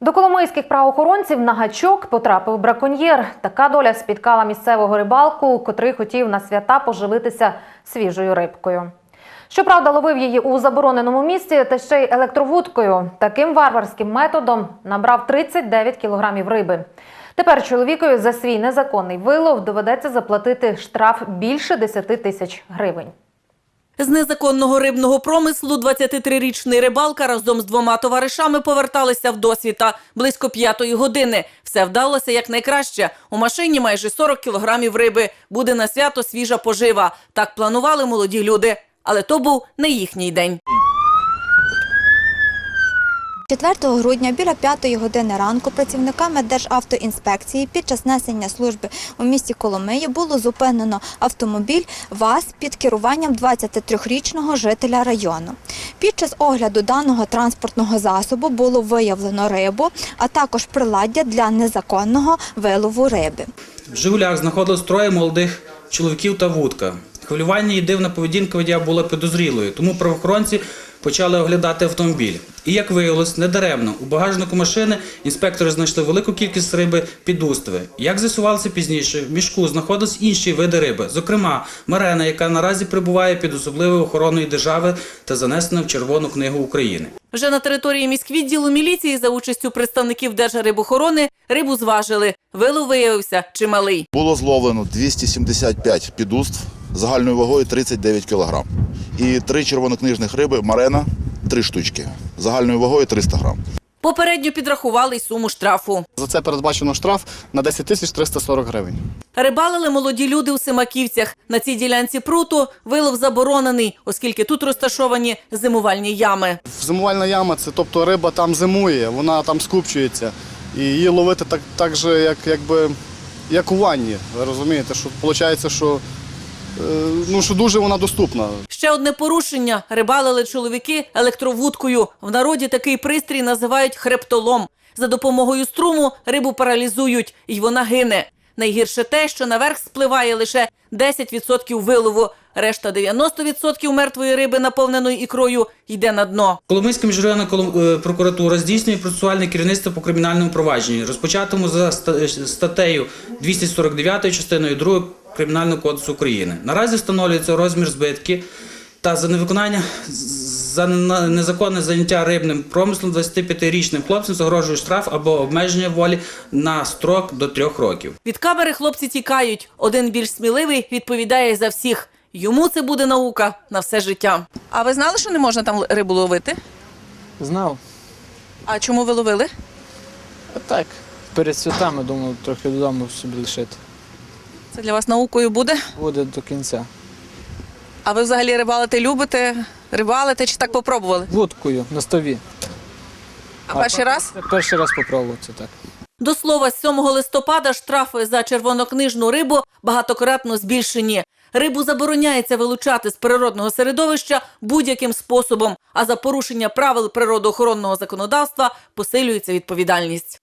До коломийських правоохоронців на гачок потрапив браконьєр. Така доля спіткала місцевого рибалку, котрий хотів на свята поживитися свіжою рибкою. Щоправда, ловив її у забороненому місці та ще й електровудкою. Таким варварським методом набрав 39 кілограмів риби. Тепер чоловікові за свій незаконний вилов доведеться заплатити штраф більше 10 тисяч гривень. З незаконного рибного промислу 23-річний рибалка разом з двома товаришами поверталися в досвіта близько п'ятої години. Все вдалося якнайкраще. У машині майже 40 кілограмів риби. Буде на свято свіжа пожива. Так планували молоді люди. Але то був не їхній день. 4 грудня біля 5 години ранку працівниками Державтоінспекції під час несення служби у місті Коломиї було зупинено автомобіль ВАЗ під керуванням 23-річного жителя району. Під час огляду даного транспортного засобу було виявлено рибу, а також приладдя для незаконного вилову риби. В Жигулях знаходилось троє молодих чоловіків та вудка. Хвилювання і дивна поведінка водія була підозрілою, тому правоохоронці почали оглядати автомобіль. І як виявилось, недаремно у багажнику машини інспектори знайшли велику кількість риби підустви. Як з'ясувалося пізніше, в мішку знаходились інші види риби, зокрема марена, яка наразі перебуває під особливою охороною держави та занесена в Червону книгу України. Вже на території міськвідділу міліції за участю представників Держрибохорони рибу зважили. Вилов виявився чималий. Було зловлено 275 підуств загальною вагою 39 кг. І три червонокнижних риби марена 3 штучки загальною вагою 300 грам. Попередньо підрахували й суму штрафу. За це передбачено штраф на 10 тисяч 340 гривень. Рибалили молоді люди у Семаківцях. На цій ділянці пруту вилов заборонений, оскільки тут розташовані зимувальні ями. Зимувальна яма це тобто риба там зимує, вона там скупчується. І її ловити так, так же, як, якби, як у ванні. Ви розумієте, що виходить, що, ну, що дуже вона доступна. Ще одне порушення рибалили чоловіки електровудкою. В народі такий пристрій називають хрептолом. За допомогою струму рибу паралізують, і вона гине. Найгірше те, що наверх спливає лише 10% вилову. Решта 90% мертвої риби, наповненої ікрою, йде на дно. Коломийська міжрайонна е, прокуратура здійснює процесуальне керівництво по кримінальному провадженню, розпочатому за ста- статтею 249 частиною 2 Кримінального кодексу України. Наразі встановлюється розмір збитки та за невиконання за незаконне заняття рибним промислом 25-річним хлопцям загрожує штраф або обмеження волі на строк до трьох років. Від камери хлопці тікають. Один більш сміливий відповідає за всіх. Йому це буде наука на все життя. А ви знали, що не можна там рибу ловити? Знав. А чому ви ловили? А так, перед святами думав трохи додому собі лишити. Це для вас наукою буде? Буде до кінця. А ви взагалі рибалити любите? Рибалите чи так попробували? Вудкою на стові. А перший раз? Перший раз попробував це так. До слова, з 7 листопада штрафи за червонокнижну рибу багатократно збільшені. Рибу забороняється вилучати з природного середовища будь-яким способом, а за порушення правил природоохоронного законодавства посилюється відповідальність.